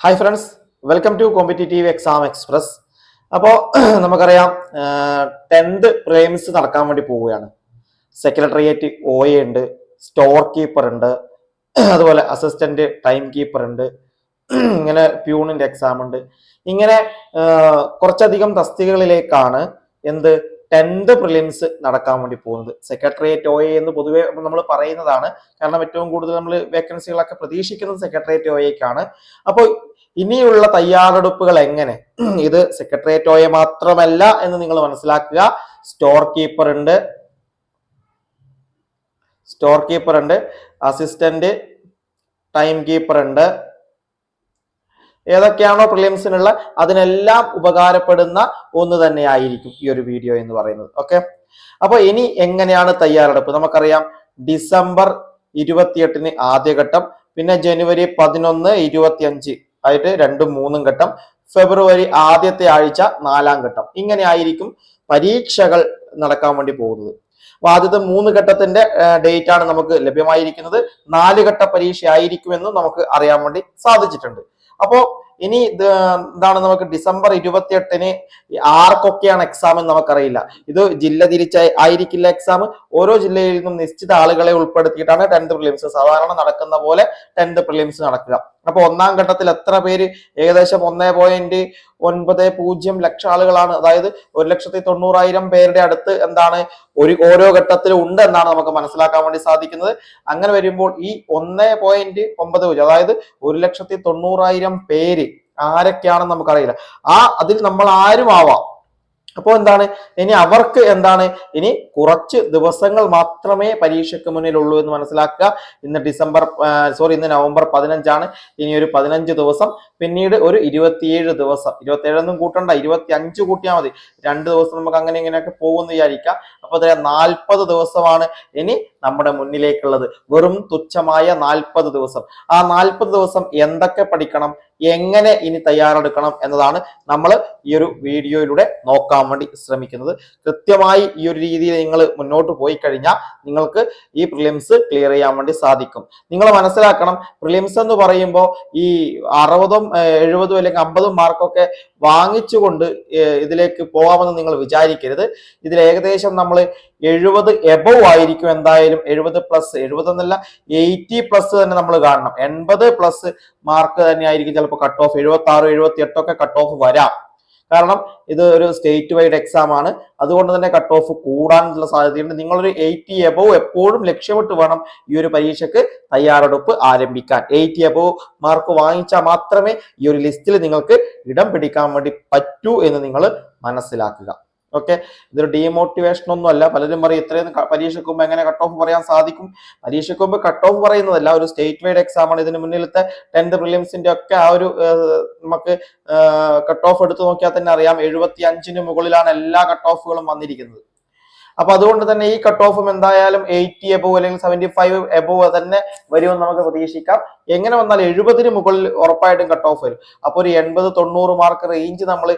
Hi friends welcome to competitive exam express അപ്പോൾ നമുക്കറിയാം tenth prelims നടക്കാൻ വേണ്ടി പോവുകയാണ്. സെക്രട്ടേറിയറ്റ് ഒ എ ഉണ്ട് സ്റ്റോർ കീപ്പർ ഉണ്ട് അതുപോലെ അസിസ്റ്റന്റ് ടൈം കീപ്പർ ഉണ്ട് ഇങ്ങനെ പ്യൂണിന്റെ എക്സാം ഉണ്ട്. ഇങ്ങനെ കുറച്ചധികം തസ്തികകളിലേക്കാണ് എന്ത് ടെൻത്ത് പ്രിലിംസ് നടക്കാൻ വേണ്ടി പോകുന്നത്. സെക്രട്ടേറിയറ്റ് ഒ എ എന്ന് പൊതുവേ നമ്മൾ പറയുന്നതാണ്. കാരണം ഏറ്റവും കൂടുതൽ നമ്മൾ വേക്കൻസികളൊക്കെ പ്രതീക്ഷിക്കുന്നത് സെക്രട്ടേറിയറ്റ് ഒ എക്കാണ് അപ്പോൾ ഇനിയുള്ള തയ്യാറെടുപ്പുകൾ എങ്ങനെ? ഇത് സെക്രട്ടേറിയറ്റ് ഒ എ മാത്രമല്ല എന്ന് നിങ്ങൾ മനസ്സിലാക്കുക. സ്റ്റോർ കീപ്പർ ഉണ്ട്. സ്റ്റോർ കീപ്പർ ഉണ്ട്. അസിസ്റ്റന്റ് ടൈം കീപ്പർ ഉണ്ട്. ഏതൊക്കെയാണോ പ്രിലിംസിനുള്ള അതിനെല്ലാം ഉപകാരപ്പെടുന്ന ഒന്ന് തന്നെയായിരിക്കും ഈ ഒരു വീഡിയോ എന്ന് പറയുന്നത്. ഓക്കെ അപ്പൊ ഇനി എങ്ങനെയാണ് തയ്യാറെടുപ്പ്? നമുക്കറിയാം ഡിസംബർ ഇരുപത്തിയെട്ടിന് ആദ്യഘട്ടം പിന്നെ ജനുവരി പതിനൊന്ന് ഇരുപത്തിയഞ്ച് ആയിട്ട് രണ്ടും മൂന്നും ഘട്ടം ഫെബ്രുവരി ആദ്യത്തെ ആഴ്ച നാലാം ഘട്ടം. ഇങ്ങനെ ആയിരിക്കും പരീക്ഷകൾ നടക്കാൻ വേണ്ടി പോകുന്നത്. അപ്പൊ ആദ്യത്തെ മൂന്ന് ഘട്ടത്തിന്റെ ഡേറ്റ് ആണ് നമുക്ക് ലഭ്യമായിരിക്കുന്നത്. നാല് ഘട്ട പരീക്ഷ ആയിരിക്കുമെന്നും നമുക്ക് അറിയാൻ വേണ്ടി സാധിച്ചിട്ടുണ്ട്. അപ്പോ ഇനി എന്താണ് നമുക്ക് ഡിസംബർ ഇരുപത്തിയെട്ടിന് ആർക്കൊക്കെയാണ് എക്സാം എന്ന് നമുക്കറിയില്ല. ഇത് ജില്ല തിരിച്ച ആയിരിക്കില്ല എക്സാം ഓരോ ജില്ലയിൽ നിന്നും നിശ്ചിത ആളുകളെ ഉൾപ്പെടുത്തിയിട്ടാണ് ടെൻത്ത് പ്രിലിംസ് സാധാരണ നടക്കുന്ന പോലെ ടെൻത്ത് പ്രിലിംസ് നടക്കുക. അപ്പൊ ഒന്നാം ഘട്ടത്തിൽ എത്ര പേര് ഏകദേശം ഒന്നേ പോയിന്റ് ഒൻപത് പൂജ്യം ലക്ഷം ആളുകളാണ്. അതായത് ഒരു ലക്ഷത്തി തൊണ്ണൂറായിരം പേരുടെ അടുത്ത് എന്താണ് ഒരു ഓരോ ഘട്ടത്തിലും ഉണ്ട് എന്നാണ് നമുക്ക് മനസ്സിലാക്കാൻ വേണ്ടി സാധിക്കുന്നത്. അങ്ങനെ വരുമ്പോൾ ഈ ഒന്നേ പോയിന്റ് ഒമ്പത് പൂജ്യം അതായത് ഒരു ലക്ഷത്തി തൊണ്ണൂറായിരം പേര് ആരൊക്കെയാണെന്ന് നമുക്കറിയില്ല. ആ അതിൽ നമ്മൾ ആരും ആവാം അപ്പോൾ എന്താണ്? ഇനി അവർക്ക് എന്താണ്? ഇനി കുറച്ച് ദിവസങ്ങൾ മാത്രമേ പരീക്ഷയ്ക്ക് മുന്നിലുള്ളൂ എന്ന് മനസ്സിലാക്കുക. ഇന്ന് ഡിസംബർ സോറി ഇന്ന് നവംബർ പതിനഞ്ചാണ്. ഇനി ഒരു പതിനഞ്ച് ദിവസം പിന്നീട് ഒരു ഇരുപത്തിയേഴ് ദിവസം. ഇരുപത്തിയേഴൊന്നും കൂട്ടണ്ട ഇരുപത്തി അഞ്ച് കൂട്ടിയാൽ മതി. രണ്ട് ദിവസം നമുക്ക് അങ്ങനെ ഇങ്ങനെയൊക്കെ പോകുമെന്ന് വിചാരിക്കാം. അപ്പോൾ നാൽപ്പത് ദിവസമാണ്. ഇനി നമ്മുടെ മുന്നിലേക്കുള്ളത്. വെറും തുച്ഛമായ നാൽപ്പത് ദിവസം. ആ നാൽപ്പത് ദിവസം എന്തൊക്കെ പഠിക്കണം? എങ്ങനെ ഇനി തയ്യാറെടുക്കണം എന്നതാണ് നമ്മൾ ഈ ഒരു വീഡിയോയിലൂടെ നോക്കാൻ വേണ്ടി ശ്രമിക്കുന്നത്. കൃത്യമായി ഈ ഒരു രീതിയിൽ നിങ്ങൾ മുന്നോട്ട് പോയി കഴിഞ്ഞാൽ നിങ്ങൾക്ക് ഈ പ്രിലിംസ് ക്ലിയർ ചെയ്യാൻ വേണ്ടി സാധിക്കും. നിങ്ങൾ മനസ്സിലാക്കണം പ്രിലിംസ് എന്ന് പറയുമ്പോൾ ഈ അറുപതും എഴുപതും അല്ലെങ്കിൽ അമ്പതും മാർക്കൊക്കെ വാങ്ങിച്ചുകൊണ്ട് ഇതിലേക്ക് പോകാമെന്ന് നിങ്ങൾ വിചാരിക്കരുത്. ഇതിൽ ഏകദേശം നമ്മൾ എഴുപത് എബവ് ആയിരിക്കും എന്തായാലും. എഴുപത് പ്ലസ് എഴുപത് എന്നല്ല എയ്റ്റി പ്ലസ് തന്നെ നമ്മൾ കാണണം. എൺപത് പ്ലസ് മാർക്ക് തന്നെ ആയിരിക്കും ചിലപ്പോൾ കട്ട് ഓഫ് എഴുപത്തി ആറ് എഴുപത്തി എട്ടൊക്കെ കട്ട് ഓഫ് വരാം. കാരണം ഇത് ഒരു സ്റ്റേറ്റ് വൈഡ് എക്സാം ആണ്. അതുകൊണ്ട് തന്നെ കട്ട് ഓഫ് കൂടാനുള്ള സാധ്യതയുണ്ട്. നിങ്ങളൊരു എയ്റ്റി എബോവ് എപ്പോഴും ലക്ഷ്യമിട്ട് വേണം ഈ ഒരു പരീക്ഷയ്ക്ക് തയ്യാറെടുപ്പ് ആരംഭിക്കാൻ. എയ്റ്റി എബോവ് മാർക്ക് വാങ്ങിച്ചാൽ മാത്രമേ ഈ ഒരു ലിസ്റ്റിൽ നിങ്ങൾക്ക് ഇടം പിടിക്കാൻ വേണ്ടി പറ്റൂ എന്ന് നിങ്ങൾ മനസ്സിലാക്കുക. ഓക്കെ? ഇതൊരു ഡീമോട്ടിവേഷൻ ഒന്നും അല്ല. പലരും പറയും ഇത്രയും പരീക്ഷയ്ക്ക് മുമ്പ് എങ്ങനെ കട്ട് ഓഫ് പറയാൻ സാധിക്കും? പരീക്ഷയ്ക്ക് മുമ്പ് കട്ട് ഓഫ് പറയുന്നതല്ല. ഒരു സ്റ്റേറ്റ് വൈഡ് എക്സാം ആണ്. ഇതിന് മുന്നിലത്തെ ടെൻത്ത് പ്രിലിംസിന്റെ ഒക്കെ ആ ഒരു നമുക്ക് കട്ട് ഓഫ് എടുത്തു നോക്കിയാൽ തന്നെ അറിയാം. എഴുപത്തി അഞ്ചിന് മുകളിലാണ് എല്ലാ കട്ട് ഓഫുകളും വന്നിരിക്കുന്നത്. അപ്പൊ അതുകൊണ്ട് തന്നെ ഈ കട്ട് ഓഫും എന്തായാലും എയ്റ്റി എബോ അല്ലെങ്കിൽ സെവന്റി ഫൈവ് എബോ തന്നെ വരുമെന്ന് നമുക്ക് പ്രതീക്ഷിക്കാം. എങ്ങനെ വന്നാൽ എഴുപതിന് മുകളിൽ ഉറപ്പായിട്ടും കട്ട് ഓഫ് വരും. അപ്പോൾ ഒരു എൺപത് തൊണ്ണൂറ് മാർക്ക് റേഞ്ച് നമ്മൾ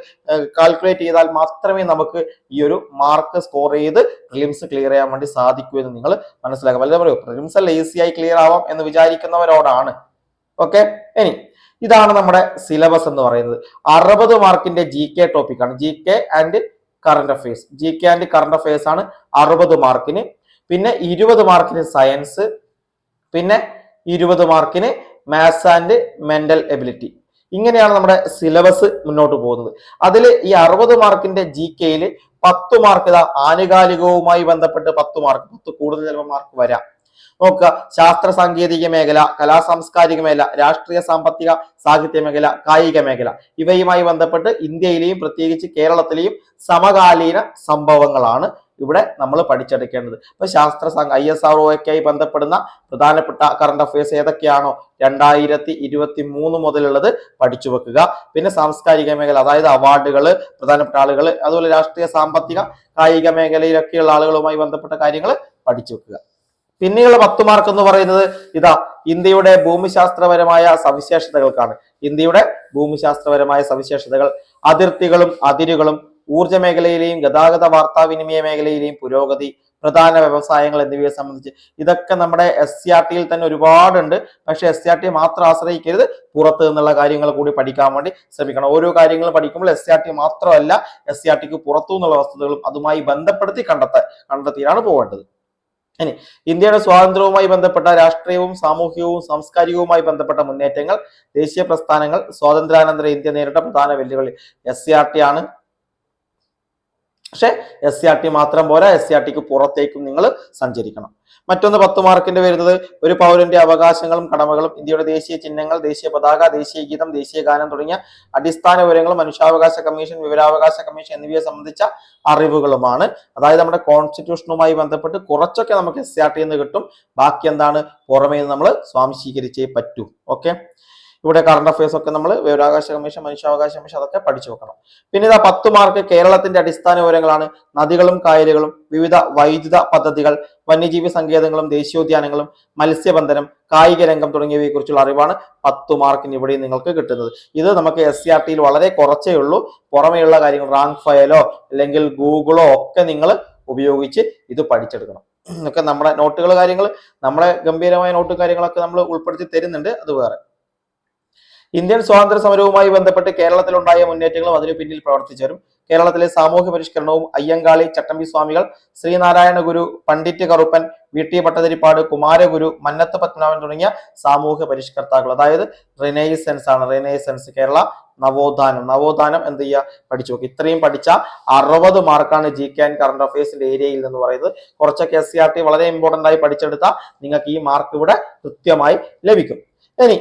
കാൽക്കുലേറ്റ് ചെയ്താൽ മാത്രമേ നമുക്ക് ഈ ഒരു മാർക്ക് സ്കോർ ചെയ്ത് പ്രിലിംസ് ക്ലിയർ ചെയ്യാൻ വേണ്ടി സാധിക്കൂ എന്ന് നിങ്ങൾ മനസ്സിലാക്കാം. പലരും പറയൂ പ്രിലിംസ് അല്ല ഈസിയായി ക്ലിയർ ആവാം എന്ന് വിചാരിക്കുന്നവരോടാണ്. ഓക്കെ ഇനി ഇതാണ് നമ്മുടെ സിലബസ് എന്ന് പറയുന്നത്. അറുപത് മാർക്കിന്റെ ജി കെ ടോപ്പിക്കാണ് G K and current affairs G K and current affairs ആണ് അറുപത് മാർക്കിന്. പിന്നെ ഇരുപത് മാർക്കിന് സയൻസ് പിന്നെ ഇരുപത് മാർക്കിന് മാത്സ് ആൻഡ് മെന്റൽ എബിലിറ്റി ഇങ്ങനെയാണ് നമ്മുടെ സിലബസ് മുന്നോട്ട് പോകുന്നത്. അതിൽ ഈ അറുപത് മാർക്കിന്റെ ജി കെയിൽ പത്ത് മാർക്ക് ഇതാ ആനുകാലികവുമായി ബന്ധപ്പെട്ട് പത്ത് മാർക്ക് പത്ത് കൂടുതൽ ചിലപ്പോൾ മാർക്ക് വരാം. നോക്കുക. ശാസ്ത്ര സാങ്കേതിക മേഖല കലാ സാംസ്കാരിക മേഖല രാഷ്ട്രീയ സാമ്പത്തിക സാഹിത്യ മേഖല കായിക മേഖല ഇവയുമായി ബന്ധപ്പെട്ട് ഇന്ത്യയിലെയും പ്രത്യേകിച്ച് കേരളത്തിലെയും സമകാലീന സംഭവങ്ങളാണ് ഇവിടെ നമ്മൾ പഠിച്ചെടുക്കേണ്ടത്. ഇപ്പൊ ശാസ്ത്ര സംഘ ഐ എസ് ആർ ഒക്കെയായി ബന്ധപ്പെടുന്ന പ്രധാനപ്പെട്ട കറണ്ട് അഫയേഴ്സ് ഏതൊക്കെയാണോ രണ്ടായിരത്തി ഇരുപത്തി മൂന്ന് മുതലുള്ളത് പഠിച്ചു വെക്കുക. പിന്നെ സാംസ്കാരിക മേഖല അതായത് അവാർഡുകൾ പ്രധാനപ്പെട്ട ആളുകൾ അതുപോലെ രാഷ്ട്രീയ സാമ്പത്തിക കായിക മേഖലയിലൊക്കെയുള്ള ആളുകളുമായി ബന്ധപ്പെട്ട കാര്യങ്ങൾ പഠിച്ചു വെക്കുക. പിന്നെയുള്ള പത്ത് മാർക്ക് എന്ന് പറയുന്നത് ഇതാ ഇന്ത്യയുടെ ഭൂമിശാസ്ത്രപരമായ സവിശേഷതകൾക്കാണ്. ഇന്ത്യയുടെ ഭൂമിശാസ്ത്രപരമായ സവിശേഷതകൾ അതിർത്തികളും അതിരുകളും ഊർജ മേഖലയിലെയും ഗതാഗത വാർത്താവിനിമയ മേഖലയിലെയും പുരോഗതി പ്രധാന വ്യവസായങ്ങൾ എന്നിവയെ സംബന്ധിച്ച് ഇതൊക്കെ നമ്മുടെ എസ് സി ആർ ടിയിൽ തന്നെ ഒരുപാടുണ്ട്. പക്ഷെ എസ് സി ആർ ടി മാത്രം ആശ്രയിക്കരുത്. പുറത്ത് നിന്നുള്ള കാര്യങ്ങൾ കൂടി പഠിക്കാൻ വേണ്ടി ശ്രമിക്കണം. ഓരോ കാര്യങ്ങളും പഠിക്കുമ്പോൾ എസ് സി ആർ ടി മാത്രമല്ല എസ് സി ആർ ടിക്ക് പുറത്തു നിന്നുള്ള വസ്തുതകളും അതുമായി ബന്ധപ്പെടുത്തി കണ്ടെത്താൻ കണ്ടെത്തിയാണ് പോകേണ്ടത്. ഇനി ഇന്ത്യയുടെ സ്വാതന്ത്ര്യവുമായി ബന്ധപ്പെട്ട രാഷ്ട്രീയവും സാമൂഹികവും സാംസ്കാരികവുമായി ബന്ധപ്പെട്ട മുന്നേറ്റങ്ങൾ ദേശീയ പ്രസ്ഥാനങ്ങൾ സ്വാതന്ത്ര്യാനന്തര ഇന്ത്യ നേരിട്ട പ്രധാന വെല്ലുവിളി. എസ് സി ആർ ടി ആണ്. പക്ഷെ എസ് സി ആർ ടി മാത്രം പോരാ എസ് സി ആർ ടിക്ക് പുറത്തേക്കും നിങ്ങൾ സഞ്ചരിക്കണം. മറ്റൊന്ന് പത്ത് മാർക്കിന്റെ വരുന്നത് ഒരു പൗരന്റെ അവകാശങ്ങളും കടമകളും ഇന്ത്യയുടെ ദേശീയ ചിഹ്നങ്ങൾ ദേശീയ പതാക ദേശീയ ഗീതം ദേശീയ ഗാനം തുടങ്ങിയ അടിസ്ഥാന വിവരങ്ങൾ മനുഷ്യാവകാശ കമ്മീഷൻ വിവരാവകാശ കമ്മീഷൻ എന്നിവയെ സംബന്ധിച്ച അറിവുകളുമാണ്. അതായത് നമ്മുടെ കോൺസ്റ്റിറ്റ്യൂഷനുമായി ബന്ധപ്പെട്ട് കുറച്ചൊക്കെ നമുക്ക് എസ് സി ആർ ടി എന്ന് കിട്ടും. ബാക്കി എന്താണ്? പുറമേ നമ്മൾ സ്വാംശീകരിച്ചേ പറ്റൂ. ഓക്കെ ഇവിടെ കറണ്ട് അഫയേഴ്സ് ഒക്കെ നമ്മൾ വിവരാവകാശ കമ്മീഷൻ മനുഷ്യാവകാശ കമ്മീഷൻ അതൊക്കെ പഠിച്ചു വെക്കണം. പിന്നെ ഇതാ പത്ത് മാർക്ക് കേരളത്തിന്റെ അടിസ്ഥാന വിവരങ്ങളാണ്. നദികളും കായലുകളും വിവിധ വൈദ്യുത പദ്ധതികൾ വന്യജീവി സങ്കേതങ്ങളും ദേശീയോദ്യാനങ്ങളും മത്സ്യബന്ധനം കായിക രംഗം തുടങ്ങിയവയെ കുറിച്ചുള്ള അറിവാണ് പത്ത് മാർക്കിന് ഇവിടെ നിങ്ങൾക്ക് കിട്ടുന്നത്. ഇത് നമുക്ക് എസ് സി ആർ ടിയിൽ വളരെ കുറച്ചേ ഉള്ളൂ. പുറമെയുള്ള കാര്യങ്ങൾ റാങ്ക് ഫയലോ അല്ലെങ്കിൽ ഗൂഗിളോ ഒക്കെ നിങ്ങൾ ഉപയോഗിച്ച് ഇത് പഠിച്ചെടുക്കണം. ഒക്കെ നമ്മുടെ നോട്ടുകൾ കാര്യങ്ങൾ നമ്മളെ ഗംഭീരമായ നോട്ട് കാര്യങ്ങളൊക്കെ നമ്മൾ ഉൾപ്പെടുത്തി തരുന്നുണ്ട്. അത് വേറെ. ഇന്ത്യൻ സ്വാതന്ത്ര്യ സമരവുമായി ബന്ധപ്പെട്ട് കേരളത്തിലുണ്ടായ മുന്നേറ്റങ്ങളും അതിനു പിന്നിൽ പ്രവർത്തിച്ചവരും കേരളത്തിലെ സാമൂഹ്യ പരിഷ്കരണവും അയ്യങ്കാളി ചട്ടമ്പി സ്വാമികൾ ശ്രീനാരായണ ഗുരു പണ്ഡിറ്റ് കറുപ്പൻ വി. ടി. ഭട്ടതിരിപ്പാട് കുമാരഗുരു മന്നത്ത് പത്മനാഭൻ തുടങ്ങിയ സാമൂഹ്യ പരിഷ്കർത്താക്കൾ. അതായത് റിനൈസൻസ് ആണ്. റിനൈസൻസ് കേരള നവോത്ഥാനം. നവോത്ഥാനം എന്ത് ചെയ്യുക പഠിച്ചു നോക്കി. ഇത്രയും പഠിച്ച അറുപത് മാർക്കാണ് ജി കെ ആൻഡ് കറണ്ട് അഫയേഴ്സിന്റെ ഏരിയയിൽ എന്ന് പറയുന്നത്. കുറച്ചൊക്കെ എസ് സി ആർ ടി വളരെ ഇമ്പോർട്ടന്റ് ആയി പഠിച്ചെടുത്താൽ നിങ്ങൾക്ക് ഈ മാർക്ക് ഇവിടെ കൃത്യമായി ലഭിക്കും. ഇനി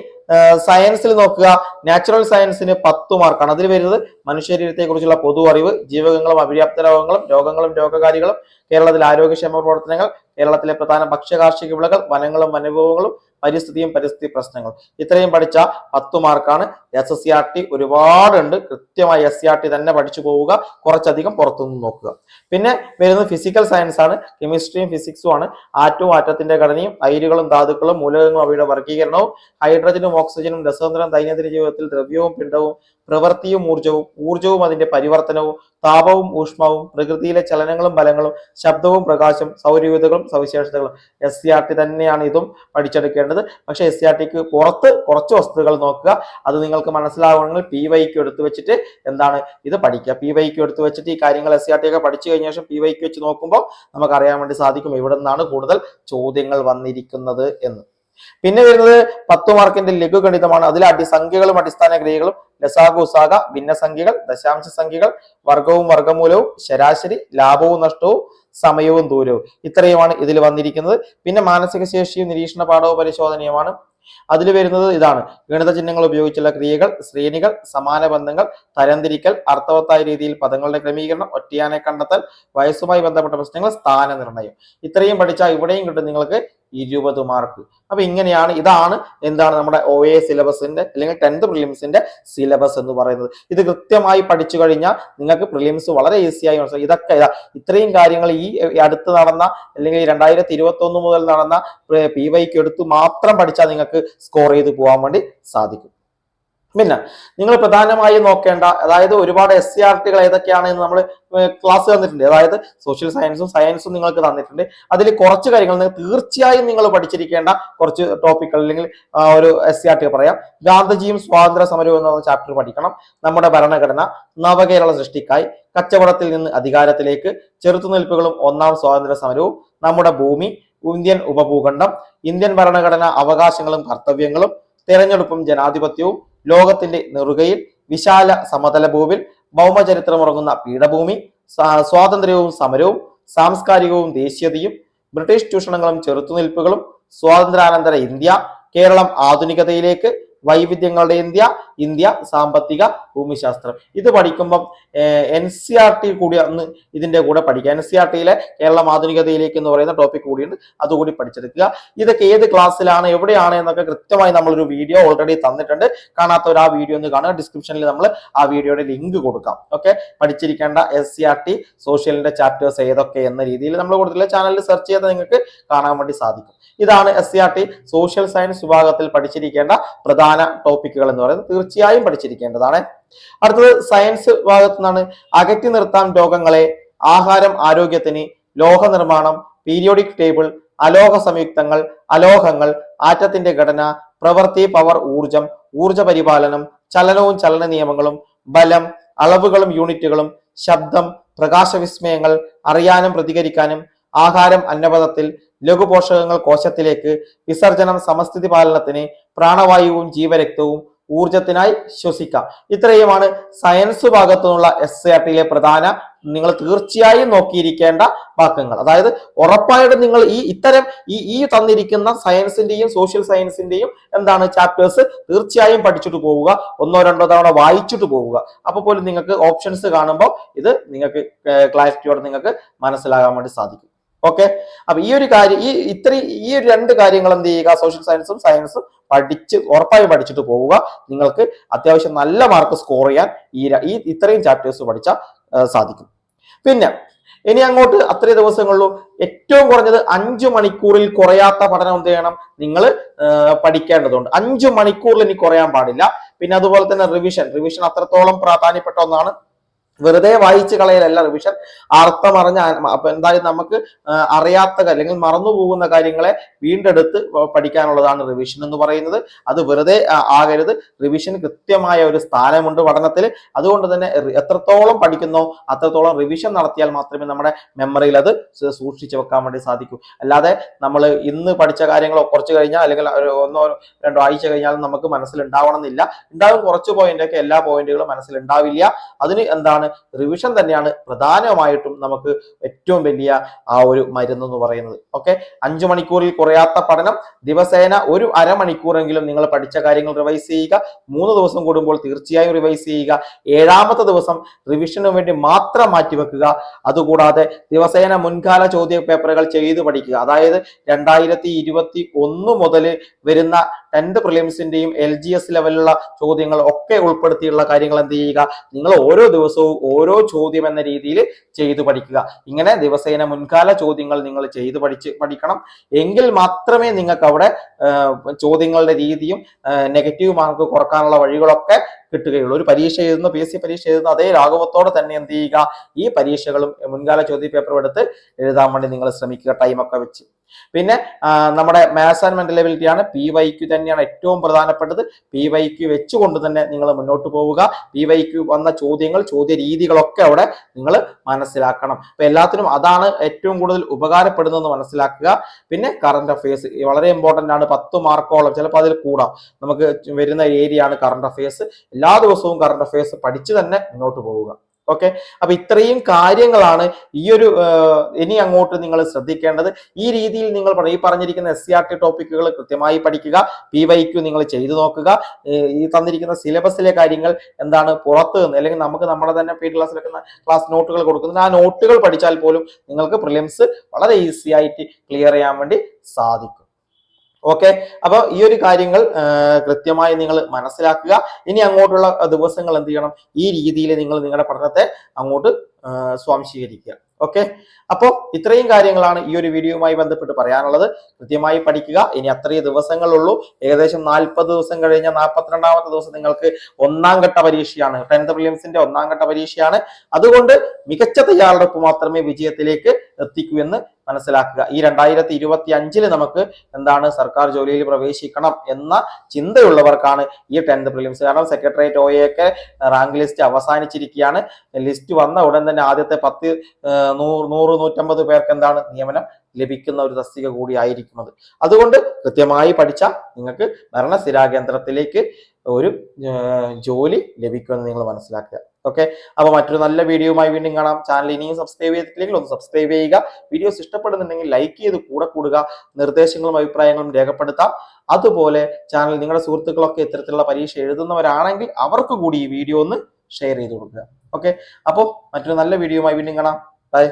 സയൻസിൽ നോക്കുക. നാച്ചുറൽ സയൻസിന് പത്ത് മാർക്കാണ് അതിൽ വരുന്നത് മനുഷ്യരീരത്തെ കുറിച്ചുള്ള പൊതു അറിവ് ജീവകങ്ങളും അപര്യാപ്ത രോഗങ്ങളും രോഗങ്ങളും രോഗകാരികളും കേരളത്തിലെ ആരോഗ്യക്ഷേമ പ്രവർത്തനങ്ങൾ കേരളത്തിലെ പ്രധാന ഭക്ഷ്യ കാർഷിക വിളകൾ വനങ്ങളും വനവിഭവങ്ങളും പരിസ്ഥിതിയും പരിസ്ഥിതി പ്രശ്നങ്ങളും. ഇത്രയും പഠിച്ച പത്ത് മാർക്കാണ് S S C R T ഒരുപാടുണ്ട്. കൃത്യമായി എസ് സി ആർ ടി തന്നെ പഠിച്ചു പോവുക. കുറച്ചധികം പുറത്തുനിന്ന് നോക്കുക. പിന്നെ വരുന്നത് ഫിസിക്കൽ സയൻസ് ആണ്. കെമിസ്ട്രിയും ഫിസിക്സും ആണ്. ആറ്റവും ആറ്റത്തിന്റെ ഘടനയും അയിരുകളും ധാതുക്കളും മൂലകങ്ങളും അവയുടെ വർഗീകരണവും ഹൈഡ്രജനും ഓക്സിജനും രസതന്ത്രം ദൈനംദിന ജീവിതത്തിൽ ദ്രവ്യവും പിണ്ഡവും പ്രവൃത്തിയും ഊർജവും ഊർജവും അതിന്റെ പരിവർത്തനവും താപവും ഊഷ്മാവും പ്രകൃതിയിലെ ചലനങ്ങളും ബലങ്ങളും ശബ്ദവും പ്രകാശം സൗരയൂഥകളും സവിശേഷതകളും. എസ് സി ആർ ടി തന്നെയാണ് ഇതും പഠിച്ചെടുക്കേണ്ടത്. പക്ഷെ എസ് സി ആർ ടിക്ക് പുറത്ത് കുറച്ച് വസ്തുക്കൾ നോക്കുക. അത് നിങ്ങൾക്ക് മനസ്സിലാവണമെങ്കിൽ പി വൈക്ക് എടുത്തു വെച്ചിട്ട് എന്താണ് ഇത് പഠിക്കുക. പി വൈക്ക് എടുത്തു വെച്ചിട്ട് ഈ കാര്യങ്ങൾ എസ് സി ആർ ടി ഒക്കെ പഠിച്ചു കഴിഞ്ഞ ശേഷം പി വൈക്ക് വെച്ച് നോക്കുമ്പോൾ നമുക്ക് അറിയാൻ വേണ്ടി സാധിക്കും ഇവിടെ നിന്നാണ് കൂടുതൽ ചോദ്യങ്ങൾ വന്നിരിക്കുന്നത് എന്ന്. പിന്നെ വരുന്നത് പത്ത് മാർക്കിന്റെ ലഘു ഗണിതമാണ്. അതിൽ അടിസംഖ്യകളും അടിസ്ഥാന ക്രിയകളും ലസാഗു ഭിന്ന ഭിന്നസംഖ്യകൾ ദശാംശ സംഖ്യകൾ വർഗവും വർഗമൂലവും ശരാശരി ലാഭവും നഷ്ടവും സമയവും ദൂരവും. ഇത്രയുമാണ് ഇതിൽ വന്നിരിക്കുന്നത്. പിന്നെ മാനസിക ശേഷിയും നിരീക്ഷണ പാഠവും പരിശോധനയുമാണ്. അതിൽ വരുന്നത് ഇതാണ്. ഗണിത ചിഹ്നങ്ങൾ ഉപയോഗിച്ചുള്ള ക്രിയകൾ ശ്രേണികൾ സമാന ബന്ധങ്ങൾ തരംതിരിക്കൽ അർത്ഥവത്തായ രീതിയിൽ പദങ്ങളുടെ ക്രമീകരണം ഒറ്റയാനെ കണ്ടെത്തൽ വയസ്സുമായി ബന്ധപ്പെട്ട പ്രശ്നങ്ങൾ സ്ഥാന നിർണയം ഇത്രയും പഠിച്ചാൽ ഇവിടെയും കിട്ടും നിങ്ങൾക്ക് ഇരുപത് മാർക്ക് അപ്പൊ ഇങ്ങനെയാണ് ഇതാണ് എന്താണ് നമ്മുടെ ഒ എ സിലബസിന്റെ അല്ലെങ്കിൽ ടെൻത്ത് പ്രിലിംസിന്റെ സിലബസ് എന്ന് പറയുന്നത്. ഇത് കൃത്യമായി പഠിച്ചു കഴിഞ്ഞാൽ നിങ്ങൾക്ക് പ്രിലിംസ് വളരെ ഈസിയായി മനസ്സിലായി ഇതൊക്കെ ഇതാ ഇത്രയും കാര്യങ്ങൾ ഈ അടുത്ത് നടന്ന അല്ലെങ്കിൽ രണ്ടായിരത്തി ഇരുപത്തി ഒന്ന് മുതൽ നടന്ന പി വൈക്ക് എടുത്ത് മാത്രം പഠിച്ചാൽ നിങ്ങൾക്ക് സ്കോർ ചെയ്ത് പോകാൻ വേണ്ടി സാധിക്കും. പിന്നെ നിങ്ങൾ പ്രധാനമായും നോക്കേണ്ട അതായത് ഒരുപാട് എസ് സി ആർ ടികൾ ഏതൊക്കെയാണ് എന്ന് നമ്മൾ ക്ലാസ് തന്നിട്ടുണ്ട്. അതായത് സോഷ്യൽ സയൻസും സയൻസും നിങ്ങൾക്ക് തന്നിട്ടുണ്ട്. അതിൽ കുറച്ച് കാര്യങ്ങൾ നിങ്ങൾ തീർച്ചയായും നിങ്ങൾ പഠിച്ചിരിക്കേണ്ട കുറച്ച് ടോപ്പിക്കുകൾ അല്ലെങ്കിൽ ഒരു എസ് സി ആർ ടി പറയാം. ഗാന്ധിജിയും സ്വാതന്ത്ര്യ സമരവും എന്ന ചാപ്റ്റർ പഠിക്കണം. നമ്മുടെ ഭരണഘടന നവകേരള സൃഷ്ടിക്കായി. കച്ചവടത്തിൽ നിന്ന് അധികാരത്തിലേക്ക്. ചെറുത്തുനിൽപ്പുകളും ഒന്നാം സ്വാതന്ത്ര്യ സമരവും. നമ്മുടെ ഭൂമി ഇന്ത്യൻ ഉപഭൂഖണ്ഡം. ഇന്ത്യൻ ഭരണഘടന അവകാശങ്ങളും കർത്തവ്യങ്ങളും. തെരഞ്ഞെടുപ്പും ജനാധിപത്യവും. ലോകത്തിന്റെ നെറുകയിൽ വിശാല സമതല ഭൂവിൽ ഭൗമചരിത്രമുറങ്ങുന്ന പീഠഭൂമി സ്വാതന്ത്ര്യവും സമരവും സാംസ്കാരികവും ദേശീയതയും ബ്രിട്ടീഷ് ചൂഷണങ്ങളും ചെറുത്തുനിൽപ്പുകളും സ്വാതന്ത്ര്യാനന്തര ഇന്ത്യ കേരളം ആധുനികതയിലേക്ക് വൈവിധ്യങ്ങളുടെ ഇന്ത്യ ഇന്ത്യ സാമ്പത്തിക ഭൂമിശാസ്ത്രം. ഇത് പഠിക്കുമ്പം എൻ സി ആർ ടി കൂടി ഒന്ന് ഇതിന്റെ കൂടെ പഠിക്കുക. എൻ സി ആർ ടിയിലെ കേരളം ആധുനികതയിലേക്ക് എന്ന് പറയുന്ന ടോപ്പിക് കൂടിയുണ്ട്. അതുകൂടി പഠിച്ചെടുക്കുക. ഇതൊക്കെ ഏത് ക്ലാസ്സിലാണ് എവിടെയാണ് എന്നൊക്കെ കൃത്യമായി നമ്മളൊരു വീഡിയോ ഓൾറെഡി തന്നിട്ടുണ്ട്. കാണാത്തവർ ആ വീഡിയോ ഒന്ന് കാണുക. ഡിസ്ക്രിപ്ഷനിൽ നമ്മൾ ആ വീഡിയോയുടെ ലിങ്ക് കൊടുക്കാം. ഓക്കെ പഠിച്ചിരിക്കേണ്ട എസ് സി ആർ ടി സോഷ്യലിന്റെ ചാപ്റ്റേഴ്സ് ഏതൊക്കെ എന്ന രീതിയിൽ നമ്മൾ കൊടുത്തില്ല ചാനലിൽ സെർച്ച് ചെയ്താൽ നിങ്ങൾക്ക് കാണാൻ വേണ്ടി സാധിക്കും. ഇതാണ് എസ് സോഷ്യൽ സയൻസ് വിഭാഗത്തിൽ പഠിച്ചിരിക്കേണ്ട പ്രധാന ടോപ്പിക്കുകൾ എന്ന് പറയുന്നത്. തീർച്ചയായും പഠിച്ചിരിക്കേണ്ടതാണ്. അടുത്തത് സയൻസ് ഭാഗത്തു നിന്നാണ് അകറ്റി നിർത്താൻ രോഗങ്ങളെ ആഹാരം ആരോഗ്യത്തിന് ലോഹ നിർമ്മാണം പീരിയോഡിക് ടേബിൾ അലോഹ സംയുക്തങ്ങൾ അലോഹങ്ങൾ ആറ്റത്തിന്റെ ഘടന പ്രവൃത്തി പവർ ഊർജം ഊർജ പരിപാലനം ചലനവും ചലന നിയമങ്ങളും ബലം അളവുകളും യൂണിറ്റുകളും ശബ്ദം പ്രകാശ വിസ്മയങ്ങൾ അറിയാനും പ്രതികരിക്കാനും ആഹാരം അന്നപഥത്തിൽ ലഘുപോഷകങ്ങൾ കോശത്തിലേക്ക് വിസർജനം സമസ്ഥിതി പാലനത്തിന് പ്രാണവായുവും ജീവരക്തവും ഊർജത്തിനായി ശ്വസിക്കാം. ഇത്രയുമാണ് സയൻസ് ഭാഗത്തു നിന്നുള്ള എസ് ആർ ടിയിലെ പ്രധാന നിങ്ങൾ തീർച്ചയായും നോക്കിയിരിക്കേണ്ട വാക്യങ്ങൾ. അതായത് ഉറപ്പായിട്ടും നിങ്ങൾ ഈ ഇത്തരം ഈ ഈ തന്നിരിക്കുന്ന സയൻസിന്റെയും സോഷ്യൽ സയൻസിന്റെയും എന്താണ് ചാപ്റ്റേഴ്സ് തീർച്ചയായും പഠിച്ചിട്ട് പോവുക. ഒന്നോ രണ്ടോ തവണ വായിച്ചിട്ട് പോവുക. അപ്പോൾ പോലും നിങ്ങൾക്ക് ഓപ്ഷൻസ് കാണുമ്പോൾ ഇത് നിങ്ങൾക്ക് ക്ലാരിറ്റിയോടെ നിങ്ങൾക്ക് മനസ്സിലാകാൻ വേണ്ടി സാധിക്കും. ഓക്കെ അപ്പൊ ഈ ഒരു കാര്യം ഈ ഇത്രയും ഈ ഒരു രണ്ട് കാര്യങ്ങൾ എന്ത് ചെയ്യുക? സോഷ്യൽ സയൻസും സയൻസും പഠിച്ച് ഉറപ്പായും പഠിച്ചിട്ട് പോവുക. നിങ്ങൾക്ക് അത്യാവശ്യം നല്ല മാർക്ക് സ്കോർ ചെയ്യാൻ ഈ ഈ ഇത്രയും ചാപ്റ്റേഴ്സ് പഠിച്ചാൽ സാധിക്കും. പിന്നെ ഇനി അങ്ങോട്ട് അത്രയും ദിവസങ്ങളിലും ഏറ്റവും കുറഞ്ഞത് അഞ്ചു മണിക്കൂറിൽ കുറയാത്ത പഠനം എന്ത് ചെയ്യണം? നിങ്ങൾ പഠിക്കേണ്ടതുണ്ട്. അഞ്ചു മണിക്കൂറിൽ ഇനി കുറയാൻ പാടില്ല. പിന്നെ അതുപോലെ തന്നെ റിവിഷൻ റിവിഷൻ അത്രത്തോളം പ്രാധാന്യപ്പെട്ട ഒന്നാണ് വെറുതെ വായിച്ചു കളയലല്ല റിവിഷൻ. അർത്ഥം അറിഞ്ഞ അപ്പൊ എന്തായാലും നമുക്ക് അറിയാത്ത അല്ലെങ്കിൽ മറന്നു പോകുന്ന കാര്യങ്ങളെ വീണ്ടെടുത്ത് പഠിക്കാനുള്ളതാണ് റിവിഷൻ എന്ന് പറയുന്നത്. അത് വെറുതെ ആകരുത്. റിവിഷൻ കൃത്യമായ ഒരു സ്ഥാനമുണ്ട് പഠനത്തിൽ. അതുകൊണ്ട് തന്നെ എത്രത്തോളം പഠിക്കുന്നോ അത്രത്തോളം റിവിഷൻ നടത്തിയാൽ മാത്രമേ നമ്മുടെ മെമ്മറിയിൽ അത് സൂക്ഷിച്ചു വെക്കാൻ വേണ്ടി സാധിക്കൂ. അല്ലാതെ നമ്മൾ ഇന്ന് പഠിച്ച കാര്യങ്ങളോ കുറച്ച് കഴിഞ്ഞാൽ അല്ലെങ്കിൽ ഒന്നോ രണ്ടോ ആഴ്ച കഴിഞ്ഞാൽ നമുക്ക് മനസ്സിലുണ്ടാവണമെന്നില്ല ഉണ്ടാവും കുറച്ച് പോയിന്റൊക്കെ എല്ലാ പോയിന്റുകളും മനസ്സിലുണ്ടാവില്ല അതിന് എന്താണ് റിവിഷൻ തന്നെയാണ് പ്രധാനമായിട്ടും നമുക്ക് ഏറ്റവും വലിയ ആ ഒരു മരുന്ന് എന്ന് പറയുന്നത്. ഓക്കെ അഞ്ചു മണിക്കൂറിൽ കുറയാത്ത പഠനം ദിവസേന ഒരു അരമണിക്കൂറെങ്കിലും നിങ്ങൾ പഠിച്ച കാര്യങ്ങൾ റിവൈസ് ചെയ്യുക. മൂന്ന് ദിവസം കൂടുമ്പോൾ തീർച്ചയായും റിവൈസ് ചെയ്യുക. ഏഴാമത്തെ ദിവസം റിവിഷന് വേണ്ടി മാത്രം മാറ്റിവെക്കുക. അതുകൂടാതെ ദിവസേന മുൻകാല ചോദ്യ പേപ്പറുകൾ ചെയ്തു പഠിക്കുക. അതായത് രണ്ടായിരത്തി ഇരുപത്തി ഒന്ന് മുതൽ വരുന്ന ടെൻത്ത് പ്രിലിംസിന്റെയും എൽ ജി എസ് ലെവലിലുള്ള ചോദ്യങ്ങൾ ഒക്കെ ഉൾപ്പെടുത്തിയുള്ള കാര്യങ്ങൾ എന്ത് ചെയ്യുക? നിങ്ങൾ ഓരോ ദിവസവും ഓരോ ചോദ്യം എന്ന രീതിയിൽ ചെയ്തു പഠിക്കുക. ഇങ്ങനെ ദിവസേന മുൻകാല ചോദ്യങ്ങൾ നിങ്ങൾ ചെയ്തു പഠിച്ച് പഠിക്കണം. എങ്കിൽ മാത്രമേ നിങ്ങൾക്ക് അവിടെ ചോദ്യങ്ങളുടെ രീതിയും നെഗറ്റീവ് മാർക്ക് കുറക്കാനുള്ള വഴികളൊക്കെ കിട്ടുകയുള്ളൂ. ഒരു പരീക്ഷ എഴുതുന്ന പി എസ് സി പരീക്ഷ എഴുതുന്ന അതേ രാഘവത്തോടെ തന്നെ എന്ത് ചെയ്യുക? ഈ പരീക്ഷകളും മുൻകാല ചോദ്യ പേപ്പറും എടുത്ത് എഴുതാൻ വേണ്ടി നിങ്ങൾ ശ്രമിക്കുക ടൈമൊക്കെ വെച്ച്. പിന്നെ നമ്മുടെ മാത്സ് ആൻഡ് മെന്റൽ എബിലിറ്റി ആണ്. പി വൈ ക്യു തന്നെയാണ് ഏറ്റവും പ്രധാനപ്പെട്ടത്. പി വൈ ക്യു വെച്ചുകൊണ്ട് തന്നെ നിങ്ങൾ മുന്നോട്ട് പോവുക. പി വൈ ക്യു വന്ന ചോദ്യങ്ങൾ ചോദ്യ രീതികളൊക്കെ അവിടെ നിങ്ങൾ മനസ്സിലാക്കണം. അപ്പൊ എല്ലാത്തിനും അതാണ് ഏറ്റവും കൂടുതൽ ഉപകാരപ്പെടുന്നതെന്ന് മനസ്സിലാക്കുക. പിന്നെ കറണ്ട് അഫയേഴ്സ് വളരെ ഇമ്പോർട്ടന്റ് ആണ്. പത്ത് മാർക്കോളം ചിലപ്പോൾ അതിൽ കൂടാം. നമുക്ക് വരുന്ന ഏരിയ ആണ് കറണ്ട് അഫയേഴ്സ് എല്ലാ ദിവസവും കറണ്ട് അഫയേഴ്സ് പഠിച്ചു തന്നെ മുന്നോട്ട് പോവുക. ഓക്കെ അപ്പൊ ഇത്രയും കാര്യങ്ങളാണ് ഈ ഒരു ഇനി അങ്ങോട്ട് നിങ്ങൾ ശ്രദ്ധിക്കേണ്ടത്. ഈ രീതിയിൽ നിങ്ങൾ ഈ പറഞ്ഞിരിക്കുന്ന എസ് സി ആർ ടി ടോപ്പിക്കുകൾ കൃത്യമായി പഠിക്കുക. പി വൈ ക്യു നിങ്ങൾ ചെയ്തു നോക്കുക. ഈ തന്നിരിക്കുന്ന സിലബസിലെ കാര്യങ്ങൾ എന്താണ് പുറത്ത് നിന്ന് അല്ലെങ്കിൽ നമുക്ക് നമ്മുടെ തന്നെ പി ക്ലാസ്സിലൊക്കെ ക്ലാസ് നോട്ടുകൾ കൊടുക്കുന്നത് ആ നോട്ടുകൾ പഠിച്ചാൽ പോലും നിങ്ങൾക്ക് പ്രിലിംസ് വളരെ ഈസി ആയിട്ട് ക്ലിയർ ചെയ്യാൻ വേണ്ടി സാധിക്കും. ഓക്കെ അപ്പൊ ഈ ഒരു കാര്യങ്ങൾ കൃത്യമായി നിങ്ങൾ മനസ്സിലാക്കുക. ഇനി അങ്ങോട്ടുള്ള ദിവസങ്ങൾ എന്ത് ചെയ്യണം? ഈ രീതിയിൽ നിങ്ങൾ നിങ്ങളുടെ പഠനത്തെ അങ്ങോട്ട് സ്വാംശീകരിക്കുക. ഓക്കെ അപ്പോൾ ഇത്രയും കാര്യങ്ങളാണ് ഈ ഒരു വീഡിയോയുമായി ബന്ധപ്പെട്ട് പറയാനുള്ളത്. കൃത്യമായി പഠിക്കുക. ഇനി അത്രയും ദിവസങ്ങളുള്ളൂ. ഏകദേശം നാൽപ്പത് ദിവസം കഴിഞ്ഞ നാൽപ്പത്തിരണ്ടാമത്തെ ദിവസം നിങ്ങൾക്ക് ഒന്നാം ഘട്ട പരീക്ഷയാണ്. ടെൻത്ത് പ്രിലിംസിന്റെ ഒന്നാം ഘട്ട പരീക്ഷയാണ്. അതുകൊണ്ട് മികച്ച തയ്യാറെടുപ്പ് മാത്രമേ വിജയത്തിലേക്ക് എത്തിക്കൂ എന്ന് മനസ്സിലാക്കുക. ഈ രണ്ടായിരത്തി ഇരുപത്തി അഞ്ചിൽ നമുക്ക് എന്താണ് സർക്കാർ ജോലിയിൽ പ്രവേശിക്കണം എന്ന ചിന്തയുള്ളവർക്കാണ് ഈ ടെൻത്ത് പ്രിലിംസ്. കാരണം സെക്രട്ടേറിയറ്റ് ഒയൊക്കെ റാങ്ക് ലിസ്റ്റ് അവസാനിച്ചിരിക്കുകയാണ്. ലിസ്റ്റ് വന്ന ഉടൻ തന്നെ ആദ്യത്തെ പത്ത് നൂറ് നൂറ് നൂറ്റമ്പത് പേർക്ക് എന്താണ് നിയമനം ലഭിക്കുന്ന ഒരു തസ്തിക കൂടി ആയിരിക്കും അത് അതുകൊണ്ട് കൃത്യമായി പഠിച്ച നിങ്ങൾക്ക് ഭരണ കേന്ദ്രത്തിലേക്ക് ഒരു ജോലി ലഭിക്കുമെന്ന് നിങ്ങൾ മനസ്സിലാക്കുക. ഓക്കെ അപ്പോൾ മറ്റൊരു നല്ല വീഡിയോയുമായി വീണ്ടും കാണാം. ചാനൽ ഇനിയും സബ്സ്ക്രൈബ് ചെയ്തിട്ടില്ലെങ്കിൽ ഒന്ന് സബ്സ്ക്രൈബ് ചെയ്യുക. വീഡിയോസ് ഇഷ്ടപ്പെടുന്നുണ്ടെങ്കിൽ ലൈക്ക് ചെയ്ത് കൂടെ കൂടുക. നിർദ്ദേശങ്ങളും അഭിപ്രായങ്ങളും രേഖപ്പെടുത്താം. അതുപോലെ ചാനൽ നിങ്ങളുടെ സുഹൃത്തുക്കളൊക്കെ ഇത്തരത്തിലുള്ള പരീക്ഷ എഴുതുന്നവരാണെങ്കിൽ അവർക്ക് കൂടി ഈ വീഡിയോ ഒന്ന് ഷെയർ ചെയ്ത് കൊടുക്കുക. ഓക്കെ അപ്പോൾ മറ്റൊരു നല്ല വീഡിയോയുമായി വീണ്ടും കാണാം. ബൈ